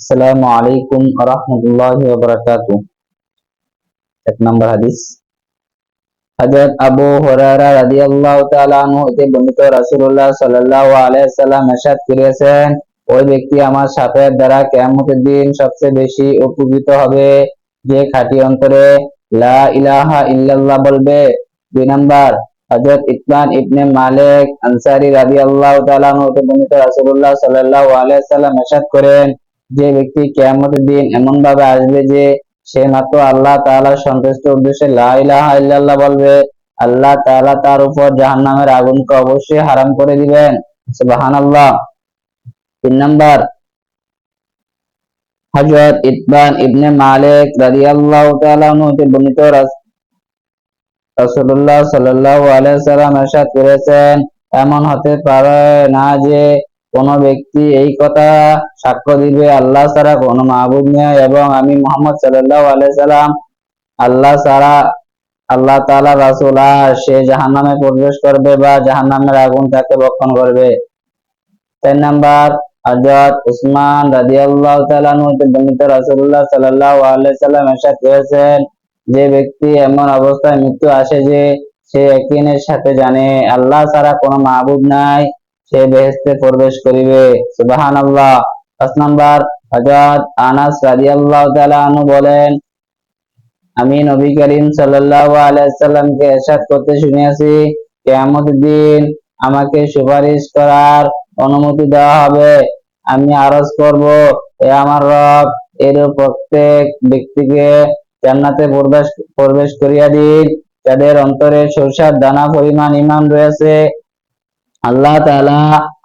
আসসালামু আলাইকুম রহমতুল্লাহ বারাকাতু এক নম্বর হাদিস। হযরত আবু হুরায়রা রাদিয়াল্লাহু তাআলা আনহু হতে বর্ণিত রাসূলুল্লাহ সাল্লাল্লাহু আলাইহি সাল্লাম ইরশাদ করেছেন ওই ব্যক্তি আমার সাথের দ্বারা কিয়ামতের দিন সবচেয়ে বেশি উপকৃত হবে। যে খাঁটি অন্তরে লা ইলাহা ইল্লাল্লাহ বলবে। দুই নাম্বার, হযরত ইতবান ইবনে মালিক আনসারী রাদিয়াল্লাহু তাআলা আনহু হতে বর্ণিত রাসূলুল্লাহ সাল্লাল্লাহু আলাইহি সাল্লাম ইরশাদ করেন যে ব্যক্তি কিয়ামতের দিন এমন ভাবে আসবে যে সে মাত্র আল্লাহ তাআলার সন্তুষ্ট উদ্দেশ্যে লা ইল্লাল্লাহ বলবে, আল্লাহ তাআলা তার উপর জাহান্নামের আগুনকে অবশ্যই হারাম করে দিবেন। সুবহানাল্লাহ। তিন নাম্বার, হযরত ইতবান ইবনে মালিক তাআলা আনহু হতে বর্ণিত রাসূলুল্লাহ সাল্লাল্লাহু আলাইহি সাল্লাম ইরশাদ করেছেন, এমন হতে পারে না যে কোন ব্যক্তি এই কথা সাক্ষ্য দিবে, আল্লাহ ছাড়া কোনো মাহবুব নেই এবং আমি মোহাম্মদ সাল্লাল্লাহু আলাইহি সাল্লাম, আল্লাহ ছাড়া আল্লাহ তাআলা রাসূল সে জাহান্নামে প্রবেশ করবে বা জাহান্নামের আগুন তাকে ভক্ষণ করবে। তিন নাম্বার, হযরত উসমান রাদিয়াল্লাহু তাআলা আনহু হতে বর্ণিত রাসূলুল্লাহ সাল্লাল্লাহু আলাইহি সাল্লাম ইরশাদ করেছেন যে ব্যক্তি এমন অবস্থায় মৃত্যু আসে যে সে ইয়াকিনের সাথে জানে, আল্লাহ ছাড়া কোনো মাহবুব নাই। সে বেহেশতে প্রবেশ করিবে। সুবহানাল্লাহ। পাঁচ নাম্বার, হযরত আনাস রাদিয়াল্লাহু তাআলা আনহু বলেন, আমি নবী করিম সাল্লাল্লাহু আলাইহি সাল্লামকে ইরশাদ করতে শুনিয়াছি। কিয়ামতের দিন আমাকে সুপারিশ করার অনুমতি দেওয়া হবে। আমি আরজ করব এ আমার রব এর প্রত্যেক ব্যক্তিকে জান্নাতে প্রবেশ প্রবেশ করিয়া দিন। যাদের অন্তরে সরষার দানা পরিমাণ ইমান রয়েছে আল্লাহ তাআলা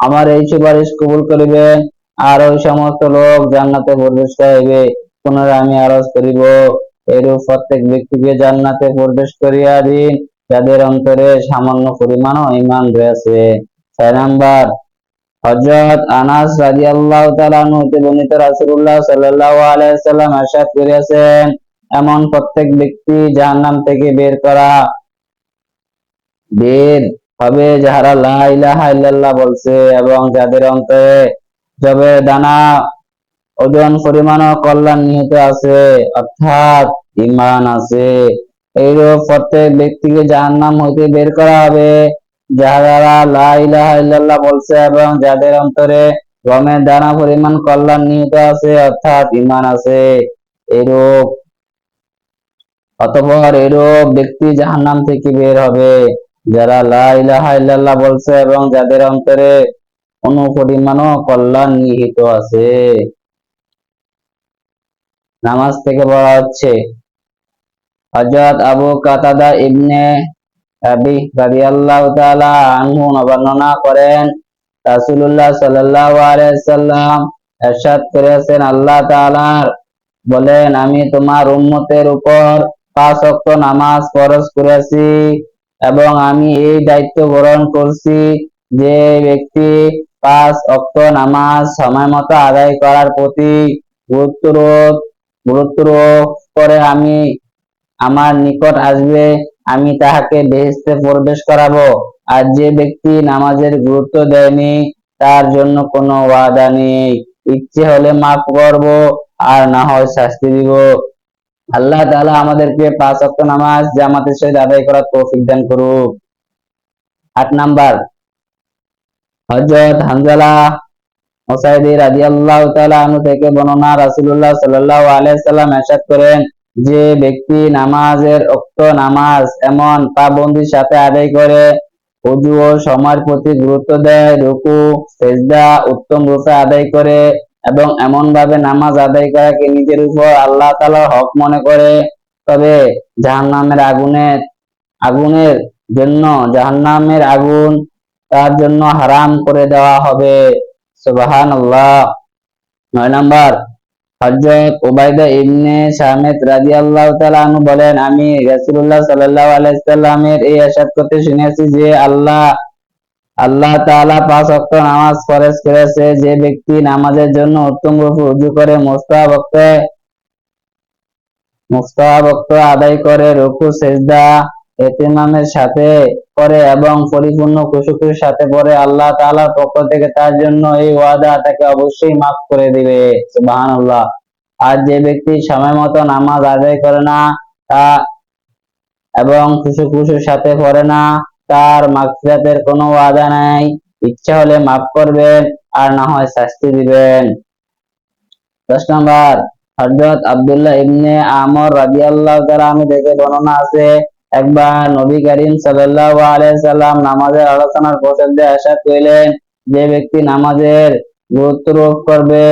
আমার এই সুপারিশ কবুল করিবেন আর ওই সমস্ত লোক জান্নাতে প্রবেশ করিবে। পুনরায় আমি আরজ করিব, এরূপ প্রত্যেক ব্যক্তিকে জান্নাতে প্রবেশ করিয়া দিন, যাদের অন্তরে সামান্য পরিমাণও ইমান রয়েছে। ছয় নাম্বার, হযরত আনাস রাদিয়াল্লাহু তাআলা আনহু হতে বর্ণিত রাসূলুল্লাহ সাল্লাল্লাহু আলাইহি সাল্লাম ইরশাদ করিয়াছেন, এমন প্রত্যেক ব্যক্তি জাহান্নাম থেকে বের করা, বের হবে যাহারা লা ইল্লাল্লাহ বলছে এবং যাদের অন্তরে জবে দানা, ওজন পরিমাণও কল্যাণ নিহিত আছে, অর্থাৎ ইমান আছে। এইরূপ প্রত্যেক ব্যক্তিকে জাহান্নাম হইতে বের করা হবে, যাহারা লা ইলাহা ইল্লাল্লাহ বলছে এবং যাদের অন্তরে গমের দানা, পরিমাণ, কল্যাণ নিহিত আছে, অর্থাৎ ইমান আছে। এরূপ অতঃপর এরূপ ব্যক্তি জাহান্নাম থেকে বের হবে। যারা লা ইলাহা ইল্লাল্লাহ বলছে এবং যাদের অন্তরে অনুপরিমাণও কল্যাণ নিহিত আছে। নামাজ থেকে বলা হচ্ছে, হযরত আবু কাতাদা ইবনে আনহু বর্ণনা করেন করেছেন, আল্লাহ তাআলার বলেন, আমি তোমার উম্মতের উপর পাঁচ ওয়াক্ত নামাজ ফরজ করেছি। এবং আমি এই দায়িত্ব গ্রহণ করছি যে ব্যক্তি পাঁচ ওয়াক্ত নামাজ সময় মতো আদায় করার প্রতি করে আমি আমার নিকট আসবে, আমি তাহাকে বেহেশতে প্রবেশ করাবো। আর যে ব্যক্তি নামাজের গুরুত্ব দেয়নি, তার জন্য কোনো ওয়াদা নেই। ইচ্ছে হলে মাফ করব, আর না হয় শাস্তি দিব। আল্লাহ তাআলা আমাদেরকে পাঁচ ওয়াক্ত নামাজ, জামাতের সহিত আদায় করার তৌফিক দান করুক। আট নাম্বার, হযরত হানজালা মুসাইদি রাদিয়াল্লাহু তাআলা আনহু থেকে বর্ণনা রাসূলুল্লাহ সাল্লাল্লাহু আলাইহি সাল্লাম ইরশাদ করেন যে ব্যক্তি নামাজের উক্ত নামাজ এমন পাবন্দির সাথে আদায় করে উজু ও সময়ের প্রতি গুরুত্ব দেয়, রুকু, সেজদা, উত্তম রূপে আদায় করে এবং এমন ভাবে নামাজ আদায় করাকে নিজের উপর আল্লাহ তাআলার হক মনে করে? তবে জাহান্নামের আগুনের আগুনের জন্য, জাহান্নামের আগুন তার জন্য হারাম করে দেওয়া হবে। সুবহানাল্লাহ। নয় নাম্বার বলেন, আমি রাসূলুল্লাহ সাল্লাল্লাহু আলাইহি সাল্লামের এই ইরশাদ করতে শুনেছি যে আল্লাহ আল্লাহ তাআলা পাঁচ ওয়াক্ত নামাজ ফরজ করেছে। যে ব্যক্তি নামাজের জন্য উত্তম রূপে উযু করে মুস্তাহাব ওয়াক্তে মুস্তাহাব ওয়াক্ত আদায় করে, রুকু, সেজদা ইতিমামের সাথে করে এবং পরিপূর্ণ খুশুখুশির সাথে পড়ে আল্লাহ তাআলার পক্ষ থেকে তার জন্য এই ওয়াদা তাকে অবশ্যই মাফ করে দিবে। সুবহানাল্লাহ। আর যে ব্যক্তি সময় মতো নামাজ আদায় করে না, তা এবং খুশুখুশির সাথে পড়ে না তার মাগফিরাতের কোনো ওয়াদা নাই। ইচ্ছা হলে মাফ করবেন, আর না হয় শাস্তি দিবেন। দশ নম্বর, হযরত আব্দুল্লাহ ইবনে আমর রাদিয়াল্লাহু তাআলা আমি থেকে বর্ণনা আছে, একবার নবী করিম সাল্লাল্লাহু আলাইহি সাল্লাম নামাজের আলোচনার প্রসঙ্গে আশা করিলেন যে ব্যক্তি নামাজের গুরুত্ব আরোপ করবে,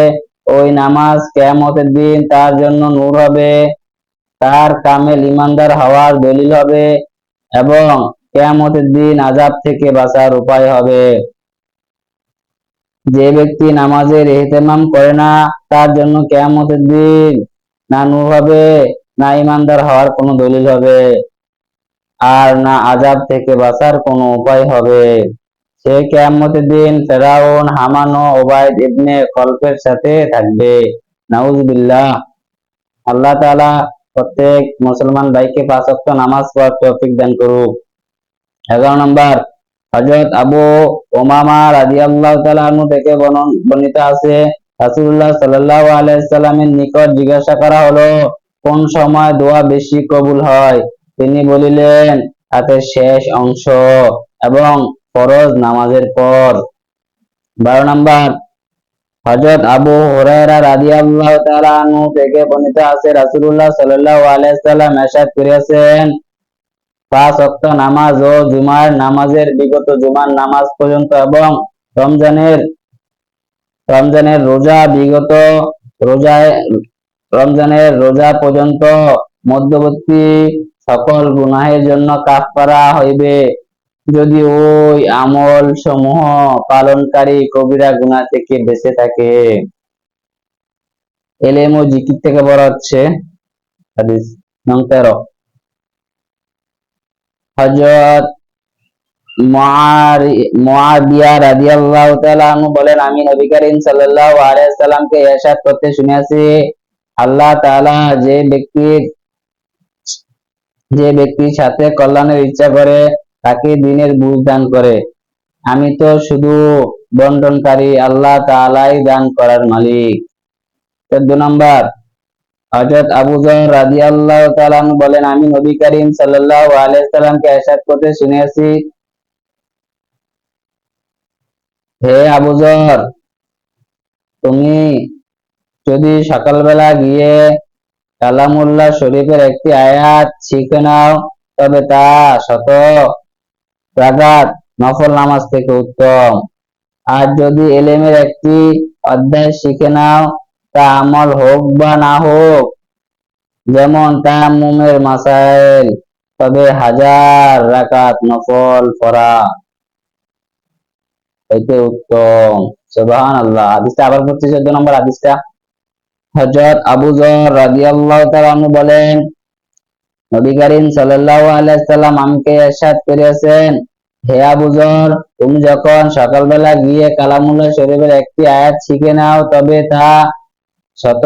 ওই নামাজ কিয়ামতের দিন তার জন্য নূর হবে। তার কামেল ইমানদার হওয়ার দলিল হবে এবং কিয়ামতের দিন আযাব থেকে বাঁচার উপায় হবে। যে ব্যক্তি নামাজের ইহতেমাম করে না, তার জন্য কিয়ামতের দিন না নূর হবে, না ইমানদার হওয়ার কোনো দলিল হবে, আর না আযাব থেকে বাঁচার কোনো উপায় হবে। সে কিয়ামতের দিন ফেরাউন, হামান ওবায়দ ইবনে খলফের সাথে থাকবে। নাউজুবিল্লাহ। আল্লাহ তাআলা প্রত্যেক মুসলমান ভাইকে পাঁচ নামাজ পড়ার তৌফিক দান করুক। এগারো নম্বর, হযরত আবু ওমামা রাদিয়াল্লাহু তাআলা আনহু থেকে বর্ণিত আছে, রাসূলুল্লাহ সাল্লাল্লাহু আলাইহি সাল্লামের নিকট জিজ্ঞাসা করা হলো, কোন সময় দোয়া বেশি কবুল হয়? তিনি বলিলেন হাতের শেষ অংশ এবং ফরজ নামাজের পর। বারো নম্বর, হযরত আবু হুরায়রা রাদিয়াল্লাহু তাআলা আনহু থেকে বর্ণিত আছে রাসুল্লাহ সাল্লাহ আলাইহি সাল্লাম ইরশাদ করিয়াছেন পাঁচ ওয়াক্ত নামাজ ও জুমার নামাজের বিগত জুমার নামাজ পর্যন্ত এবং রমজানের রমজানের রোজা বিগত রোজায়, রমজানের রোজা পর্যন্ত মধ্যবর্তী সকল গুনাহের জন্য কাফারা হইবে। যদি ওই আমল সমূহ পালনকারী কবিরা গুনাহ থেকে বেঁচে থাকে। এলেম ও জিকির থেকে বলা হচ্ছে নং তেরো। হযরত মুআবিয়া রাদিয়াল্লাহু তাআলা বলেন, আমি নবী করিম সাল্লাল্লাহু আলাইহি সাল্লামকে ইরশাদ করতে শুনেছি। আল্লাহ তাআলা যে ব্যক্তির যে সাথে কল্যাণের ইচ্ছা করে, তাকে দিনের বুঝ দান করে। আমি তো শুধু বন্টনকারী, আল্লাহ তাআলাই দান করার মালিক। চোদ্দ নম্বর হযরত আবু যর রাদিয়াল্লাহু তাআলা বলেন, আমি নবী করিম সাল্লাল্লাহু আলাইহি সাল্লামকে ইরশাদ করতে শুনেছি। হে আবু যর তুমি যদি সকালবেলা গিয়ে কালামুল্লাহ শরীফের একটি আয়াত শিখে নাও, তবে তা শত রাকাত নফল নামাজ থেকে উত্তম। আর যদি এলেমের একটি অধ্যায় শিখে নাও তা আমল হোক বা না হোক, যেমন তায়াম্মুমের মাসাইল, তবে হাজার রাকাত নফল পড়া। হইতে উত্তম। সুবহানাল্লাহ। হাদিসটা আবার পড়ছি চোদ্দ নম্বর হাদিসটা। হযরত আবু যর রাদিয়াল্লাহু তাআলা বলেন, নবী করিম সাল্লাল্লাহু আলাইহি সাল্লাম আমাকে ইরশাদ করিয়াছেন, হে আবু যর, তুমি যখন সকালবেলা গিয়ে কালামুল্লাহ শরীফের একটি আয়াত শিখে নাও, তবে তা শত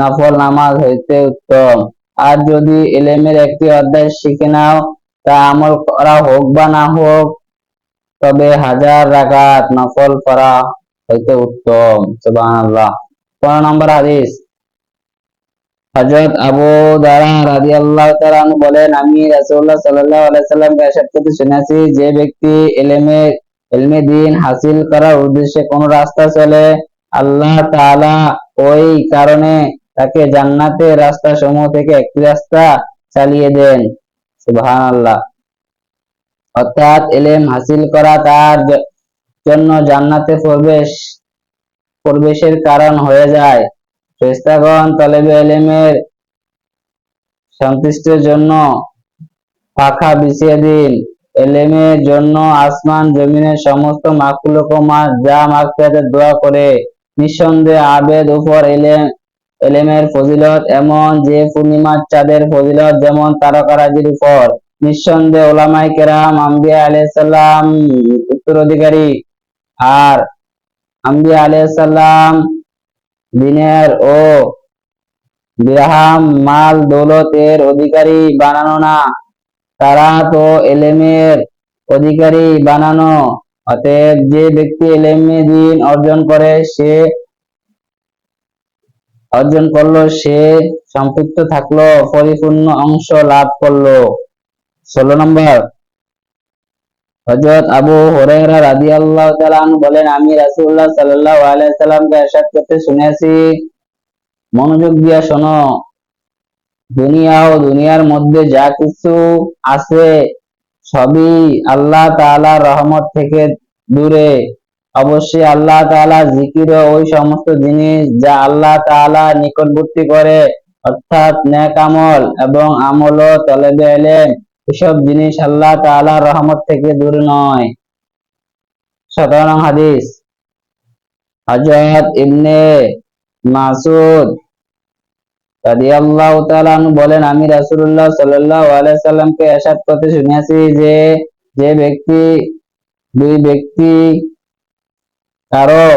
নফল নামাজ হইতে উত্তম। আর যদি এলেমের একটি অধ্যায় শিখে নাও, তা আমল করা হোক বা না হোক, তবে হাজার রাকাত নফল পড়া হইতে উত্তম। সুবহানাল্লাহ। পনেরো নম্বর হাদিস। হযরত আবু দারা রাদিয়াল্লাহু তাআলা বলেন, আমি রাসূলুল্লাহ সাল্লাল্লাহু আলাইহি সাল্লামকে ইরশাদ শুনেছি, যে ব্যক্তি ইলমে ইলমে দ্বীন হাসিল করার উদ্দেশ্যে কোন রাস্তা চলে আল্লাহ তাআলা ওই কারণে তাকে জান্নাতের রাস্তা সমূহ থেকে একটি রাস্তা চালিয়ে দেন। সুবহানাল্লাহ। অর্থাৎ এলেম হাসিল করা তার জন্য জান্নাতে প্রবেশ, প্রবেশের কারণ হয়ে যায়। ফেরেশতাগণ তলেবে এলেমের সন্তুষ্টির জন্য পাখা বিছিয়ে দিন। এলেমের জন্য আসমান, জমিনের সমস্ত মাছ যা মাগফিরাতের দোয়া করে। নিঃসন্দেহে আবেদ উপর এলেম, এলেমের ফজিলত এমন যে পূর্ণিমার চাঁদের ফজিলত যেমন তারকারাজির উপর। নিঃসন্দেহে ওলামাই কেরাম, আম্বিয়া আলাইহিস সালাম, উত্তরাধিকারী। আর আম্বিয়া আলাইহিস সালাম দিনের ও দিরহাম, মাল, দৌলতের অধিকারী বানানো না। তারা তো এলেমের অধিকারী বানানো অতএব যে ব্যক্তি এলেমে দিন অর্জন করে, সে অর্জন করল, সে সম্পৃক্ত থাকল, পরিপূর্ণ অংশ লাভ করল। ষোলো নম্বর। হযরত আবু রাদিয়াল্লাহু তাআলা আনহু বলেন, আমি রাসূলুল্লাহ সাল্লাল্লাহু আলাইহি সাল্লামকে ইরশাদ করতে শুনেছি। মনোযোগ দিয়া শোনো। দুনিয়া ও দুনিয়ার মধ্যে যা কিছু আছে সবই আল্লাহ তাআলার রহমত থেকে দূরে। অবশ্যই আল্লাহ তাআলা জিকির ওই সমস্ত জিনিস যা আল্লাহ তাআলা নিকটবর্তী করে, অর্থাৎ নেক আমল এবং আমল ও তলেবে এলেম, এসব জিনিস আল্লাহ তাআলার রহমত থেকে দূরে নয়। সতেরো হাদিস, হযরত ইবনে মাসুদ বলেন, আমি সাল্লামকে করতে যে যে ব্যক্তি, দুই ব্যক্তি কারও,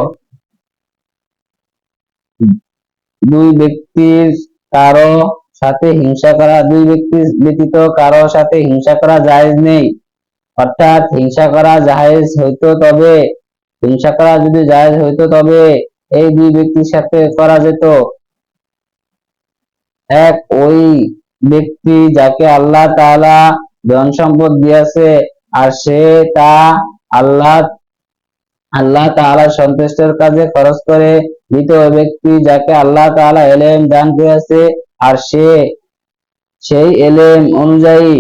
দুই ব্যক্তির কারও সাথে হিংসা করা, দুই ব্যক্তি ব্যতীত কারও সাথে হিংসা করা জায়েজ নেই। অর্থাৎ হিংসা করা জায়েজ হইতো তবে, হিংসা করা যদি জায়েজ হইতো তবে, এই দুই ব্যক্তির সাথে করা যেত। এক ওই ব্যক্তি যাকে আল্লাহ তাআলা ধন সম্পদ দিয়েছে আর সে তা আল্লাহ আল্লাহ তাআলা সন্তুষ্টের কাজে খরচ করে দ্বিতীয় ব্যক্তি যাকে আল্লাহ তাআলা এলেম দান করেছে আর সে সেই এলেম অনুযায়ী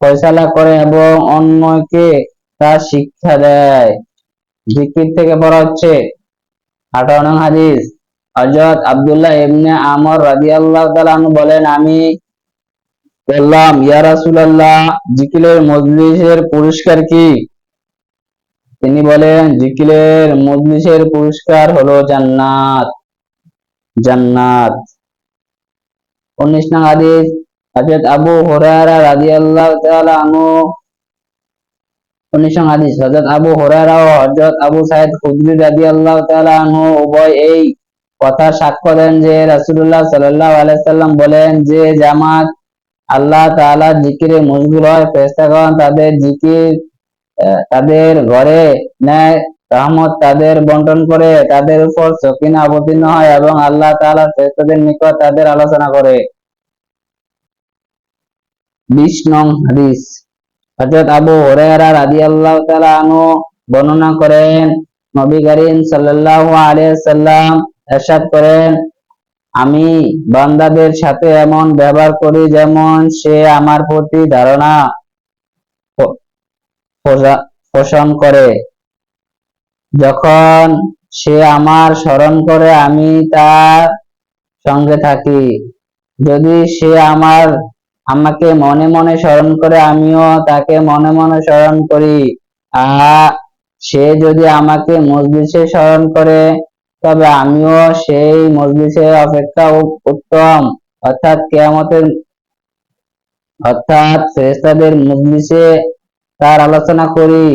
ফয়সালা করে এবং অন্যকে তা শিক্ষা দেয়। জিকির থেকে পড়া হচ্ছে। আঠারো হাদিস। হযরত আব্দুল্লাহ ইবনে আমর রাদিয়াল্লাহু তাআলা বলেন, আমি বললাম, ইয়া রাসূলুল্লাহ, জিকিরের মজলিসের পুরস্কার কি? তিনি বলেন, জিকিরের মজলিসের পুরস্কার হলো জান্নাত জান্নাত। উনিশ নং হাদিস, হযরত আবু হুরায়রা রাদিয়াল্লাহু তাআলা আনহু উনিশ নং হাদিস, হযরত আবু হুরায়রা ও হযরত আবু সাঈদ খুদরি রাদিয়াল্লাহু তাআলা আনহু, উভয় এই কথা সাক্ষ্য দেন যে রাসূলুল্লাহ সাল্লাল্লাহু আলাইহি সাল্লাম বলেন যে জামাত আল্লাহ তাআলার জিকিরে মশগুল হয়, ফেরেশতাগণ তাদের জিকির তাদের ঘরে নেয় রহমত তাদের বন্টন করে, তাদের উপর সকিনা অবতীর্ণ হয় এবং আল্লাহ তাআলা ফেরেশতাদের নিকট তাদের আলোচনা করে। বিশ হাদিস। হযরত আবু হুরায়রা রাদিয়াল্লাহু তাআলা আনহু বর্ণনা করেন, নবী করিম সাল্লাল্লাহু আলাইহি সাল্লাম ইরশাদ করেন, আমি বান্দাদের সাথে এমন ব্যবহার করি যেমন সে আমার প্রতি ধারণা পোষণ করে। যখন সে আমার স্মরণ করে, আমি তার সঙ্গে থাকি। যদি সে আমার, আমাকে মনে মনে স্মরণ করে, আমিও তাকে মনে মনে স্মরণ করি। আর সে যদি আমাকে মজলিসে স্মরণ করে তবে আমিও সেই মজলিসের অপেক্ষা উত্তম অর্থাৎ কেয়ামতের অর্থাৎ ফেরেশতাদের মজলিসে তার আলোচনা করি।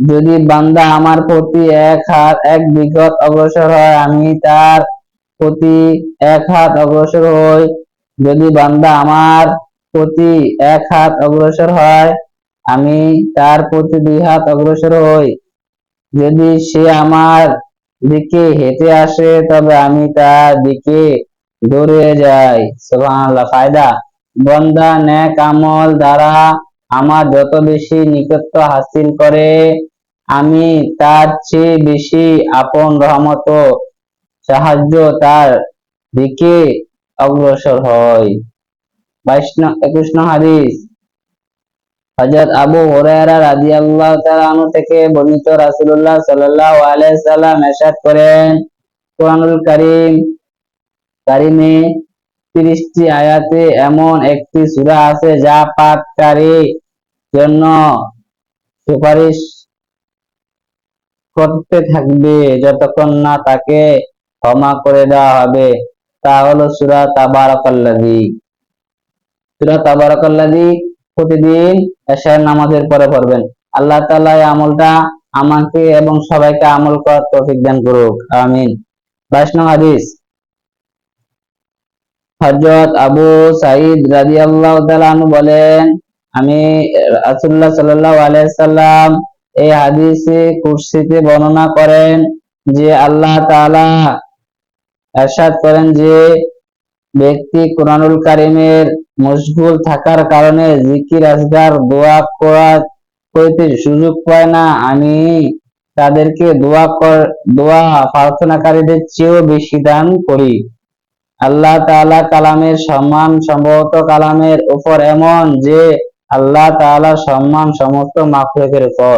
যদি বান্দা আমার প্রতি এক হাত এক বিগত অগ্রসর হয়, আমি তার প্রতি এক হাত অগ্রসর হই। যদি বান্দা আমার প্রতি এক হাত অগ্রসর হয়, আমি তার প্রতি দুই হাত অগ্রসর হই। যদি সে আমার দিকে হেঁটে আসে, তবে আমি তার দিকে দৌড়ে যাই। সুবহানাল্লাহ, ফায়দা। বন্দা নেক আমল, দ্বারা আমার যত বেশি নিকটত্ব হাসিল করে, আমি তার চেয়ে বেশি আপন রহমত, সাহায্য তার দিকে অগ্রসর হয়। বাইশ একুশ হাদিস। হযরত আবু হুরায়রা রাদিয়াল্লাহু তাআলা আনহু থেকে বর্ণিত রাসূলুল্লাহ সাল্লাল্লাহু আলাইহি সাল্লাম ইরশাদ করেন, কোরআনুল কারীম কারিমে 30টি আয়াতে এমন একটি সূরা আছে যা পাঠকারী জন্য সুপারিশ করতে থাকবে যতক্ষণ না তাকে ক্ষমা করে দেওয়া হবে। তা হলো সুরা তাবারাকাল্লাযী। সুরা তাবারাকাল্লাযী প্রতিদিন এশার নামাজের পরে পড়বেন। আল্লাহ এই আমলটা আমাকে এবং সবাইকে আমল করার তৌফিক দান করুক। আমিন। নং হাদিস। হযরত আবু রাদিয়াল্লাহু তাআলা আনহু বলেন, আমি রাসূলুল্লাহ সাল্লাল্লাহু আলাইহি সাল্লাম এই হাদিসে কুরসিতে বর্ণনা করেন যে আল্লাহ তাআলা এরশাদ করেন যে ব্যক্তি কোরআনুল কারিমের মশগুল থাকার কারণে জিকির আজগার দোয়া করা করিতে সুযোগ পায় না। আমি তাদেরকে দোয়া কর, দোয়া প্রার্থনাকারীদের চেয়েও বেশি দান করি। আল্লাহ তাআলা কালামের সম্মান সম্ভবত কালামের উপর এমন যে আল্লাহ তাআলা সম্মান সমস্ত মাখলুকের উপর।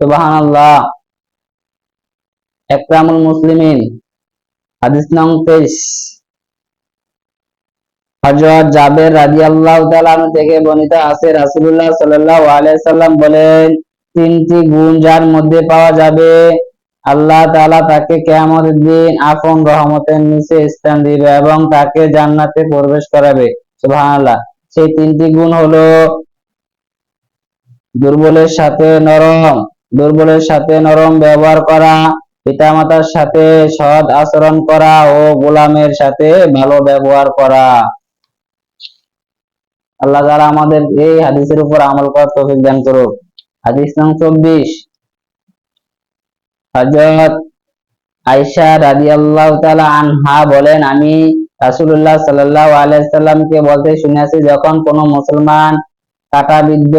সুবহানাল্লাহ। একরামুল মুসলিমিন। হাদিস নং তেইশ। হযরত জাবের রাদিয়াল্লাহু তাআলা থেকে রাসূলুল্লাহ সাল্লাল্লাহু আলাইহি সাল্লাম বলেন, তিনটি গুণ যার মধ্যে পাওয়া যাবে, আল্লাহ তাআলা তাকে কিয়ামতের দিন আপন রহমতের নিচে স্থান দিবে এবং তাকে জান্নাতে প্রবেশ করাবে। সুবহানাল্লাহ। সেই তিনটি গুণ হলো দুর্বলের সাথে নরম, দুর্বলের সাথে নরম ব্যবহার করা, পিতামাতার সাথে সৎ আচরণ করা ও গোলামের সাথে ভালো ব্যবহার করা। আল্লাহ তাআলা আমাদের এই হাদিসের উপর আমল করার তৌফিক দান করুক। হাদিস নং চব্বিশ। হযরত আয়েশা রাদিয়াল্লাহু তাআলা আনহা বলেন, আমি রাসূলুল্লাহ সাল্লাল্লাহু আলাইহি সাল্লামকে বলতে শুনেছি, যখন কোনো মুসলমান কাটাবিদ্ধ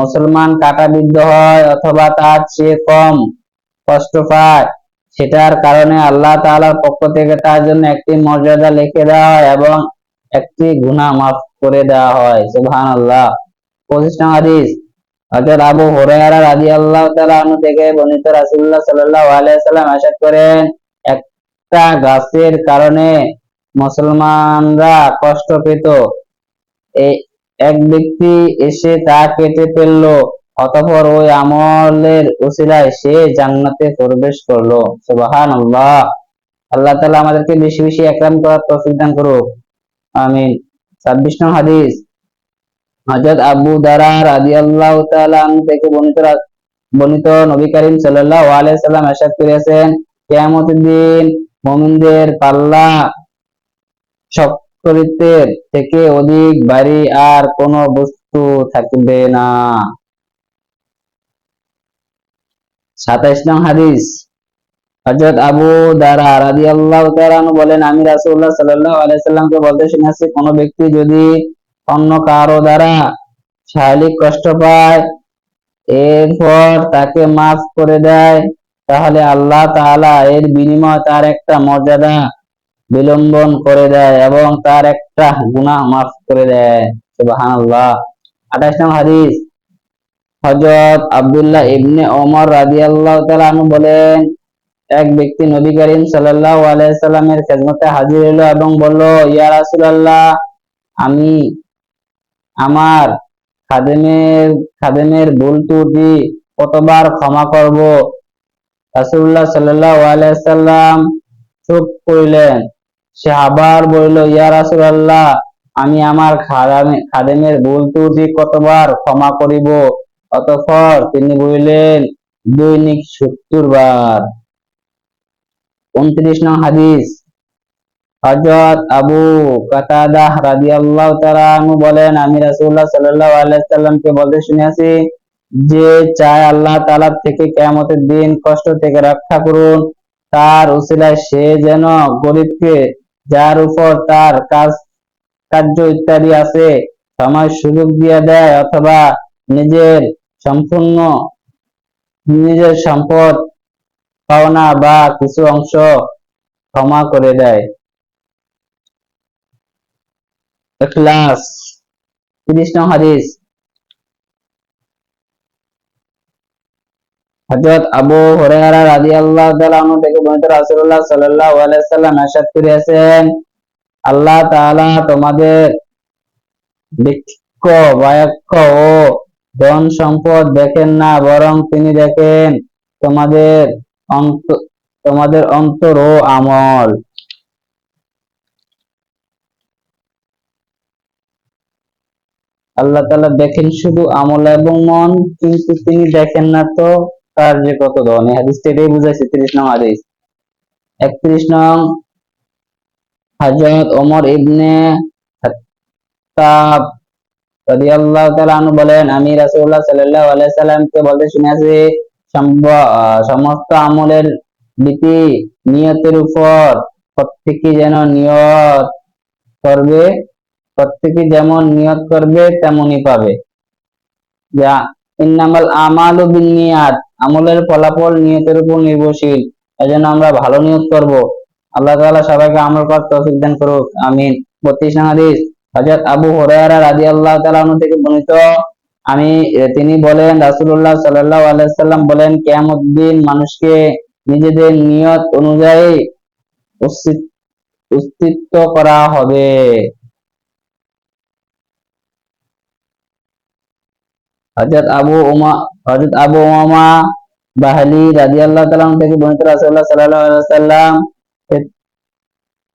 মুসলমান কাটাবিদ্ধ হয় অথবা তার চেয়ে কম কষ্ট পায়, সেটার কারণে আল্লাহ তাআলার পক্ষ থেকে তার জন্য একটি মর্যাদা লিখে দেওয়া এবং একটি গুনাহ মাফ করে দেওয়া হয়। সুবহানাল্লাহ। পঁচিশ নং হাদিস। আবু থেকে করেন, একটা গাছের কারণে মুসলমানরা কষ্ট পেত এক ব্যক্তি এসে তা কেটে ফেলল, অতঃপর ওই আমলের উসিলায় সে জান্নাতে প্রবেশ করল। সুবহানাল্লাহ। আল্লাহ তাআলা আমাদেরকে বেশি বেশি একরাম করার তৌফিক করুক। আমিন। ছাব্বিশ নং হাদিস। আবু দারা তাআলা আনহু থেকে বর্ণিত বর্ণিত নবী করিম আলাইহি সাল্লাম কিয়ামতের দিন পাল্লা থেকে অধিক বাড়ি আর কোনো বস্তু থাকবে না। সাতাইশ নং হাদিস। হযরত আবু দারা রাদিয়াল্লাহু তাআলা বলেন, আমি রাসূলুল্লাহ সাল্লাল্লাহু আলাইহি বলতে শুনেছি, কোন ব্যক্তি যদি অন্য কারও দ্বারা শারীরিক কষ্ট পায়, এরপর তাকে মাফ করে দেয়, তাহলে আল্লাহ তাআলা এর বিনিময়ে তার একটা মর্যাদা বিলম্বন করে দেয় এবং তার একটা গুনাহ মাফ করে দেয়। সুবহানাল্লাহ। 28 নং হাদিস। হযরত আব্দুল্লাহ ইবনে ওমর রাদিয়াল্লাহু তাআলা বলেন এক ব্যক্তি নবী করিম সাল্লাল্লাহু আলাইহি সাল্লামের খেদমতে হাজির হলো এবং বলল, ইয়া রাসূলুল্লাহ, আমি আমার খাদেমের খাদেমের ভুল ত্রুটি কতবার ক্ষমা করব? রাসূলুল্লাহ সাল্লাল্লাহু আলাইহি সাল্লাম চুপ করিলেন। সে আবার বলল, ইয়া রাসূলুল্লাহ, আমি আমার খাদামে, খাদেমের ভুল ত্রুটি কতবার ক্ষমা করিব? অতঃপর তিনি বলিলেন দৈনিক সত্তর বার উনত্রিশ নং হাদিস। হযরত আবু কাতাদাহ রাদিয়াল্লাহু তাআলা আনহু বলেন, আমি রাসূলুল্লাহ সাল্লাল্লাহু আলাইহি বলতে শুনেছি যে চায় আল্লাহ তাআলা থেকে কিয়ামতের দিন কষ্ট থেকে রক্ষা করুন। তার উসিলায় সে যেন গরিবকে যার উপর তার কাজ, কার্য ইত্যাদি আছে, সময় সুযোগ দিয়ে দেয় অথবা নিজের সম্পূর্ণ, নিজের সম্পদ পাওনা বা কিছু অংশ ক্ষমা করে দেয়। ইখলাস তিরিশ হাদিস। হযরত আবু হুরায়রা রাদিয়াল্লাহু তাআলা থেকে বর্ণিত রাসূলুল্লাহ সাল্লাল্লাহু আলাইহি সাল্লাম ইরশাদ করিয়াছেন, আল্লাহ তাআলা তোমাদের বৃক্ষ বায়ক্ষ ও ধন সম্পদ দেখেন না, বরং তিনি দেখেন তোমাদের তোমাদের অন্তর ও আমল। আল্লাহ তাআলা দেখেন শুধু আমল এবং মন কিন্তু তিনি দেখেন না তো তার যে কত ধন। এই হাদিসটা এটাই বুঝাইছে তিরিশ নং হাদিস। একত্রিশ নং হযরত ওমর ইবনে বলেন আমি রাসূলুল্লাহ সাল্লাল্লাহু আলাইহি সাল্লামকে বলতে শুনেছি সম্ভ- আহ, সমস্ত আমলের বিধি নিয়তের উপর প্রত্যেকে যেন নিয়ত করবে প্রত্যেকে যেমন নিয়ত করবে, তেমনই পাবে। যা, ইন্নামাল আমালু বিন্নিয়াত আমলের ফলাফল নিয়তের উপর নির্ভরশীল। এজন্য আমরা ভালো নিয়ত করব। আল্লাহ তাআলা সবাইকে আমল করার দান করুক। আমিন। 32 নং হাদিস, হযরত আবু হুরায়রা রাদিয়াল্লাহু তাআলা থেকে বর্ণিত আমি তিনি বলেন, রাসূলুল্লাহ সাল্লাল্লাহু আলাইহি সাল্লাম বলেন, কিয়ামত দিন মানুষকে নিজেদের নিয়ত অনুযায়ী অস্তিত্ব করা হবে। হযরত আবু উমা, হযরত আবু উমামা বাহলি রাদিয়াল্লাহু তাআলা আনহু থেকে সাল্লাল্লাহু আলাইহি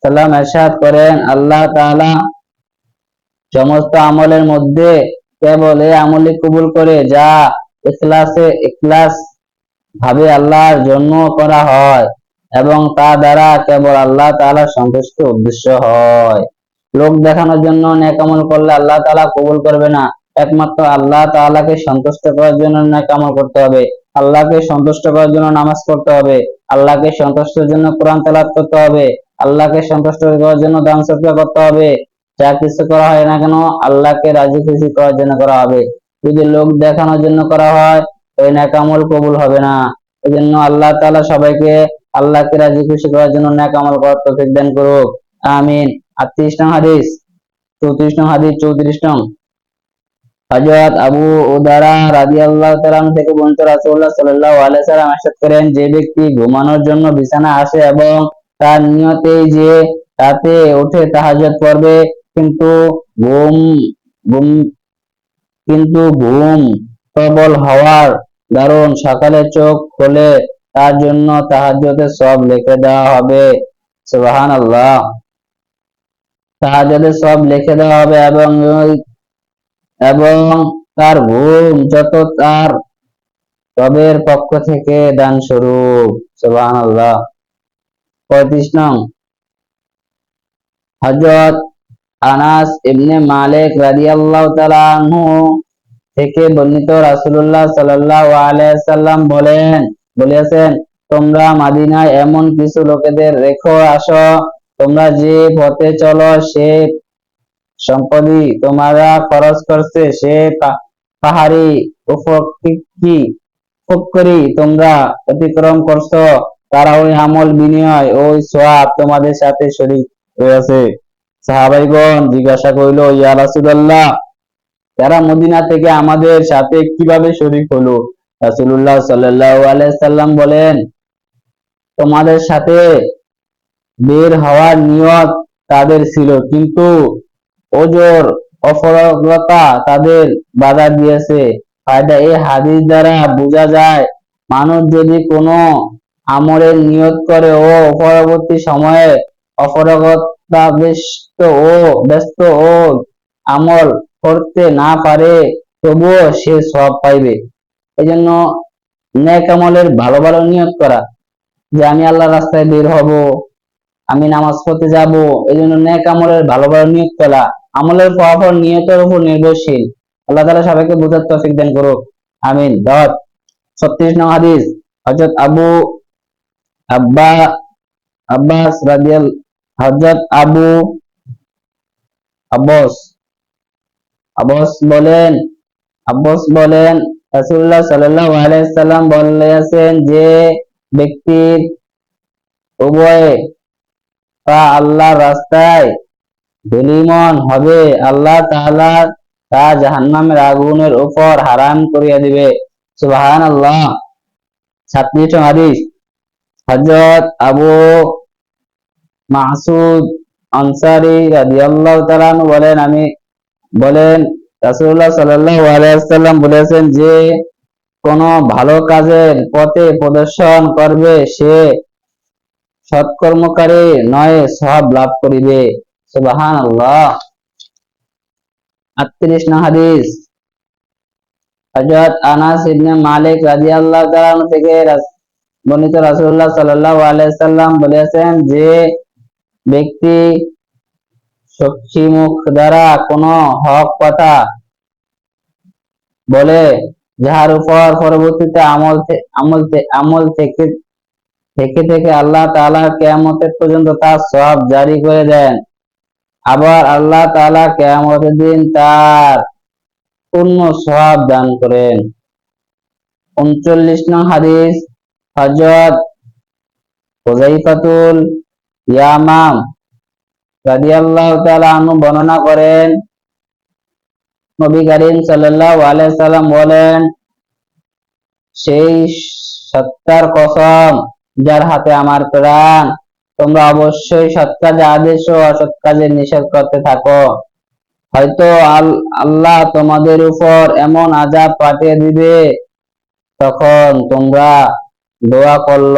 সাল্লাম ইরশাদ করেন, আল্লাহ তাআলা সমস্ত আমলের মধ্যে কেবল এই আমলই কবুল করে? যা ইখলাসে ইখলাস ভাবে আল্লাহর জন্য করা হয় এবং তা দ্বারা কেবল আল্লাহ তাআলার সন্তুষ্ট উদ্দেশ্য হয়। লোক দেখানোর জন্য নেক আমল করলে আল্লাহ তাআলা কবুল করবে না। একমাত্র আল্লাহ তাআলাকে সন্তুষ্ট করার জন্য নেক আমল করতে হবে। আল্লাহকে সন্তুষ্ট করার জন্য নামাজ পড়তে হবে। আল্লাহকে সন্তুষ্টের জন্য কোরআন তেলাওয়াত করতে হবে। আল্লাহকে সন্তুষ্ট করার জন্য দান সদকা করতে হবে। যা কিছু করা হয় না কেন, আল্লাহকে রাজি খুশি করার জন্য করা হবে। যদি লোক দেখানোর জন্য করা হয়, ওই নেক আমল কবুল হবে না। এই জন্য আল্লাহ তাআলা সবাইকে আল্লাহকে রাজি খুশি করার জন্য নেক আমল করার তৌফিক দান করুক। আমিন। আটত্রিশ নং হাদিস। চৌত্রিশ নং হাদিস, চৌত্রিশ নং। হযরত আবু উদারা রাদিয়াল্লাহু তাআলা আনহু থেকে বর্ণিত রাসূলুল্লাহ সাল্লাল্লাহু আলাইহি সাল্লাম ইরশাদ করেন, যে ব্যক্তি ঘুমানোর জন্য বিছানা আসে এবং তার নিয়তেই যে রাতে উঠে তাহাজ্জুদ পড়বে কিন্তু ঘুম ঘুম, কিন্তু ঘুম প্রবল হওয়ার দারুণ সকালে চোখ খোলে, তার জন্য তাহাজ্জুদের সব লিখে দেওয়া হবে। সুবহানাল্লাহ। তাহাজ্জুদের সব লিখে দেওয়া হবে এবং এবং তার ঘুম যত তার রবের পক্ষ থেকে দান স্বরূপ। সুবহানাল্লাহ। পঁয়ত্রিশ নং। হযরত আনাস ইবনে মালিক রাদিয়াল্লাহু তাআলা আনহু থেকে বর্ণিত রাসূলুল্লাহ সাল্লাল্লাহু আলাইহি সাল্লাম বলেন বলেছেন তোমরা মাদিনায় এমন কিছু লোকেদের রেখো, আসো, তোমরা যে পথে চলো, সে সম্পদই তোমরা খরচ করছে, সে পাহাড়ি উপকৃতি করি তোমরা অতিক্রম করছ, তারা ওই আমল বিনিময়, ওই সোয়াব তোমাদের সাথে শরীক হয়েছে সাহাবাইগণ জিজ্ঞাসা করিল, ইয়া রাসূলুল্লাহ তারা মদিনা থেকে আমাদের সাথে কীভাবে শরীক হলো? সাল্লাল্লাহু সাল্লাম বলেন, তোমাদের সাথে বের হওয়ার নিয়ত তাদের ছিল, কিন্তু ওজোর অপরগতা তাদের বাধা দিয়েছে। ফায়দা এই হাদিস দ্বারা বোঝা যায়, মানুষ যদি কোনো আমলের নিয়ত করে ও পরবর্তী সময়ে অপরগতা ব্যস্ত ও ব্যস্ত ও আমল করতে না পারে, তবুও সে সব পাইবে। এই জন্য নেক আমলের ভালো ভালো নিয়ত করা, যে আমি আল্লাহর রাস্তায় বের হব, আমি নামাজ পড়তে যাব এই জন্য নেক আমলের ভালো ভালো নিয়ত করা, আমলের ফলাফল নিয়তের উপর নির্ভরশীল। আল্লাহ তাআলা সবাইকে বোঝার তৌফিক দান করুক। আমিন। দত ছত্রিশ নং হাদিস, হযরত আবু আব্বা আব্বাস রাদিয়াল, হযরত আবু আব্বাস আব্বাস বলেন আব্বাস বলেন, রাসূলুল্লাহ সাল্লাল্লাহু আলাইহি সাল্লাম বলেছেন যে ব্যক্তির উভয়ে তা আল্লাহর রাস্তায় বিলিমন হবে। আল্লাহ তাআলা তা জাহান্নামের আগুনের উপর হারাম করিয়া দিবে। সুবহানাল্লাহ। ছাত্রিশ হাদিস। হযরত আবু মাসুদ আনসারী রাদিয়াল্লাহু বলেন, আমি বলেন বলেছেন যে, কোন ভালো কাজের পথে প্রদর্শন করবে সে সৎকর্মকারী নয় সব লাভ করিবে। সুবহানাল্লাহ। আটত্রিশ নং হাদিস। হযরত আনাস ইবনে মালিক রাদিয়াল্লাহু থেকে বলেছেন যে ব্যক্তি মুখ দ্বারা কোনো হক কথা বলে, যাহার উপর পরবর্তীতে আমল আমল আমল থেকে থেকে থেকে আল্লাহ তাআলা কেয়ামতের পর্যন্ত তার সব জারি করে দেন। আবার আল্লাহ তাআলা কেয়ামতের দিন তার পূর্ণ সব দান করেন। উনচল্লিশ নং হাদিস হজরত হুজাইফাতুল ইয়ামাম রাদিয়াল্লাহু তাআলা আনহু বর্ণনা করেন, নবী করিম সাল্লাল্লাহু আলাইহি সাল্লাম বলেন, সেই সত্তার কসম যার হাতে আমার প্রাণ, তোমরা অবশ্যই সৎ কাজে আদেশ ও অসৎ কাজে নিষেধ করতে থাকো। হয়তো আল্লাহ তোমাদের উপর এমন আজাব পাঠিয়ে দিবে, তখন তোমরা দোয়া করল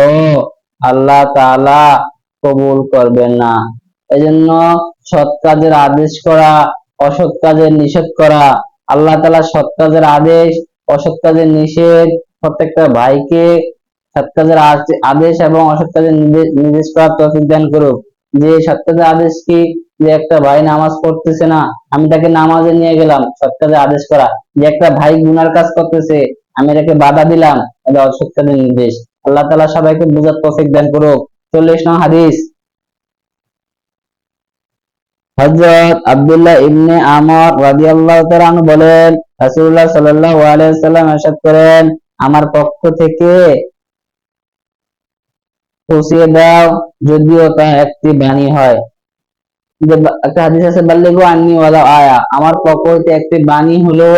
আল্লাহ তাআলা কবুল করবেন না। এজন্য সৎ কাজের আদেশ করা, অসৎ কাজের নিষেধ করা, আল্লাহ তাআলা সৎ কাজের আদেশ, অসৎ কাজের নিষেধ, প্রত্যেকটা ভাইকে সৎ কাজের আদেশ এবং অসৎ কাজের নির্দেশ করার তৌফিক দান করুক। যে সৎ কাজের আদেশ কি? যে একটা ভাই নামাজ পড়তেছে না, আমি তাকে নামাজে নিয়ে গেলাম, সৎ কাজের আদেশ করা। যে একটা ভাই গুনার কাজ করতেছে, আমি এটাকে বাধা দিলাম, এটা অসৎ কাজের নির্দেশ। আল্লাহ তালা সবাইকে বুঝার তৌফিক দান করুক। চল্লিশ নং হাদিস। আব্দুল্লাহ ইবনে আমর তাআলা বলেন, রাসূলুল্লাহ সাল্লাল্লাহু আলাইহি ইরশাদ করেন, আমার পক্ষ থেকে পৌঁছিয়ে দাও, যদিও তা একটি বাণী হয়। যে একটা হাদিস আছে, বাল্লিগু ওয়ালা আয়া আমার পক্ষ হইতে একটি বাণী হলো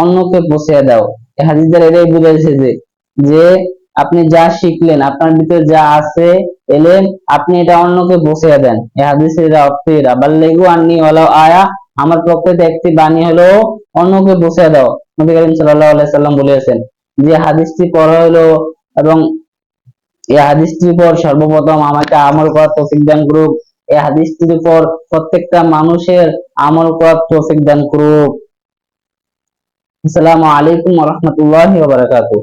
অন্যকে পৌঁছে দাও। এই হাদিস দ্বারা এটাই বুঝাইছে যে আপনি যা শিখলেন, আপনার ভিতরে যা আছে এলেন আপনি এটা অন্যকে পৌঁছে দেন। এই হাদিসের এটা অর্থ এরা বাল্লিগু আন্নি ওয়ালা আয়া, আমার পক্ষ একটি বাণী হলো, অন্যকে পৌঁছে দাও। নবী করিম সাল্লাল্লাহু আলাইহি সাল্লাম বলেছেন যে হাদিসটি পড়া হলো এবং এই হাদিসটির উপর সর্বপ্রথম আমাকে আমল করার তৌফিক দান করুক। এই হাদিসটির উপর প্রত্যেকটা মানুষের আমল করার তৌফিক দান করুক। আসসালামু আলাইকুম রাহমাতুল্লাহি বারাকাতুহু।